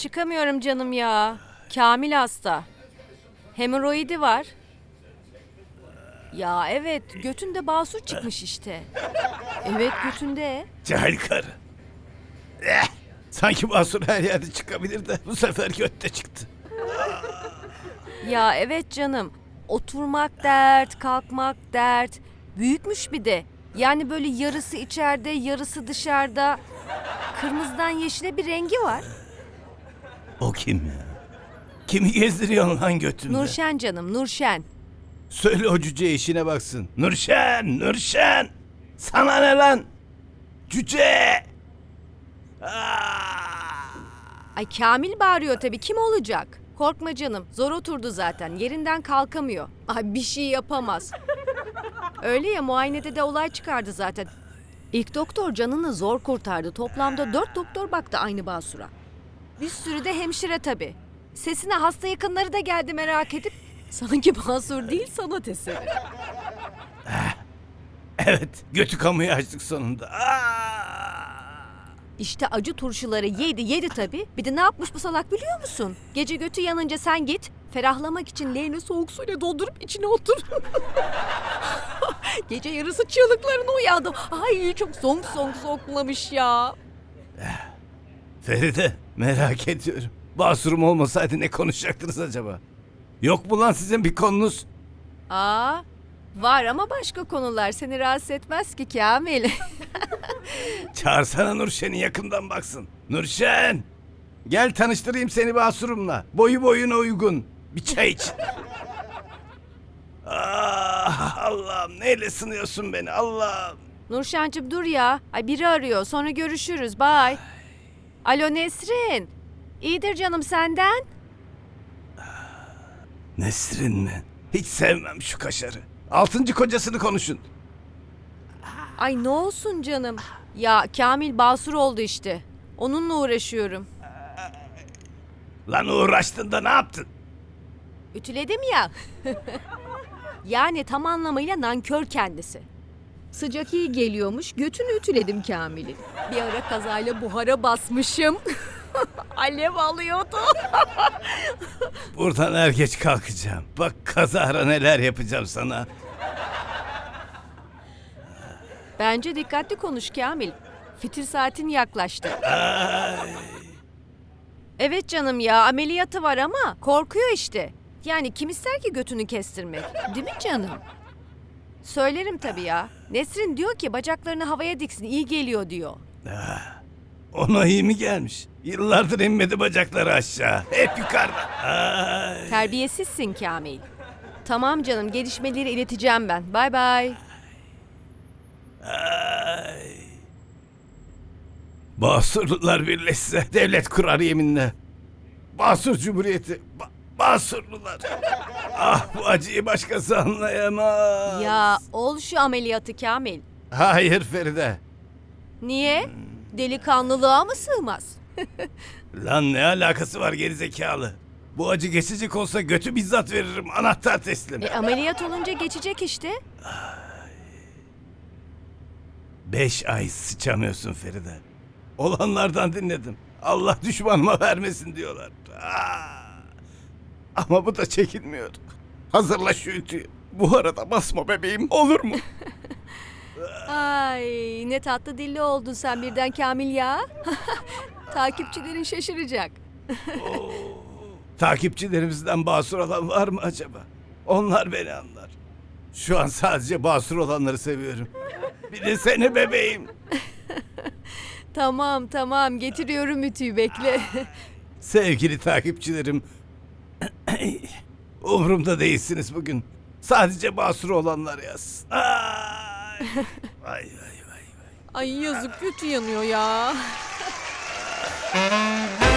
Çıkamıyorum canım ya. Kamil hasta. Hemoroidi var. Ya evet götünde basur çıkmış işte. Evet götünde. Cahil karı. Eh, sanki Basur her yerde çıkabilir de bu sefer götte çıktı. Ya evet canım. Oturmak dert, kalkmak dert. Büyükmüş bir de. Yani böyle yarısı içeride, yarısı dışarıda. Kırmızıdan yeşile bir rengi var. O kim ya? Kimi gezdiriyorsun lan götünde? Nurşen canım, Nurşen. Söyle o cüce işine baksın. Nurşen, Nurşen. Sana ne lan? Cüce. Aa! Ay Kamil bağırıyor tabii. Kim olacak? Korkma canım. Zor oturdu zaten. Yerinden kalkamıyor. Ay bir şey yapamaz. Öyle ya muayenede de olay çıkardı zaten. İlk doktor canını zor kurtardı. Toplamda dört doktor baktı aynı basura. Bir sürü de hemşire tabii. Sesine hasta yakınları da geldi merak edip. Sanki basur değil sanat eseri. Evet, götü kamuya açtık sonunda. Aa! İşte acı turşuları yedi yedi tabii. Bir de ne yapmış bu salak biliyor musun? Gece götü yanınca sen git. Ferahlamak için leğeni soğuk suyla doldurup içine otur. Gece yarısı çığlıklarına uyandım. Ay çok zonk zonk zonklamış ya. Feride, merak ediyorum. Basurum olmasaydı ne konuşacaktınız acaba? Yok mu lan sizin bir konunuz? Aa var ama başka konular seni rahatsız etmez ki Kamil. Çağırsana Nurşen'i yakından baksın. Nurşen! Gel tanıştırayım seni Basurum'la. Boyu boyuna uygun. Bir çay iç. ah, Allah'ım neyle sınıyorsun beni Allah'ım. Nurşancığım dur ya. Ay biri arıyor sonra görüşürüz bye. Alo Nesrin. İyidir canım senden. Nesrin mi? Hiç sevmem şu kaşarı. Altıncı kocasını konuşun. Ay ne olsun canım. Ya Kamil basur oldu işte. Onunla uğraşıyorum. Lan uğraştın da ne yaptın? Ütüledim ya. yani tam anlamıyla nankör kendisi. Sıcak iyi geliyormuş. Götünü ütüledim Kamil'in. Bir ara kazayla buhara basmışım. Alev alıyordu. Buradan er geç kalkacağım. Bak kazara neler yapacağım sana. Bence dikkatli konuş Kamil. Fitil saatin yaklaştı. Evet canım ya ameliyatı var ama korkuyor işte. Yani kim ister ki götünü kestirmek? Değil mi canım? Söylerim tabii ya. Nesrin diyor ki bacaklarını havaya diksin iyi geliyor diyor. Ona iyi mi gelmiş? Yıllardır inmedi bacakları aşağı. Hep yukarıda. Ay. Terbiyesizsin Kamil. Tamam canım gelişmeleri ileteceğim ben. Bay bay. Ay. Basurlular birleşse devlet kurar yeminle. Basur Cumhuriyeti. Ba- Basurlular. ah bu acıyı başkası anlayamaz. Ya ol şu ameliyatı Kamil. Hayır Feride. Niye? Delikanlılığa mı sığmaz? Lan ne alakası var gerizekalı? Bu acı geçecek olsa götü bizzat veririm. Anahtar teslim. E, ameliyat olunca geçecek işte. Beş ay sıçamıyorsun Feride. Olanlardan dinledim. Allah düşmanıma vermesin diyorlar. Aa! Ama bu da çekilmiyor. Hazırla şu ütüyü. Bu arada basma bebeğim olur mu? Ay ne tatlı dilli oldun sen birden Kamil ya. Takipçilerin şaşıracak. Takipçilerimizden basur olan var mı acaba? Onlar beni anlar. Şu an sadece basur olanları seviyorum. Bir de seni bebeğim. Tamam tamam getiriyorum ütüyü bekle. Sevgili takipçilerim. Umurumda değilsiniz bugün. Sadece basur olanlar yazsın. Ay. Vay vay vay. Ay yazık kötü yanıyor ya.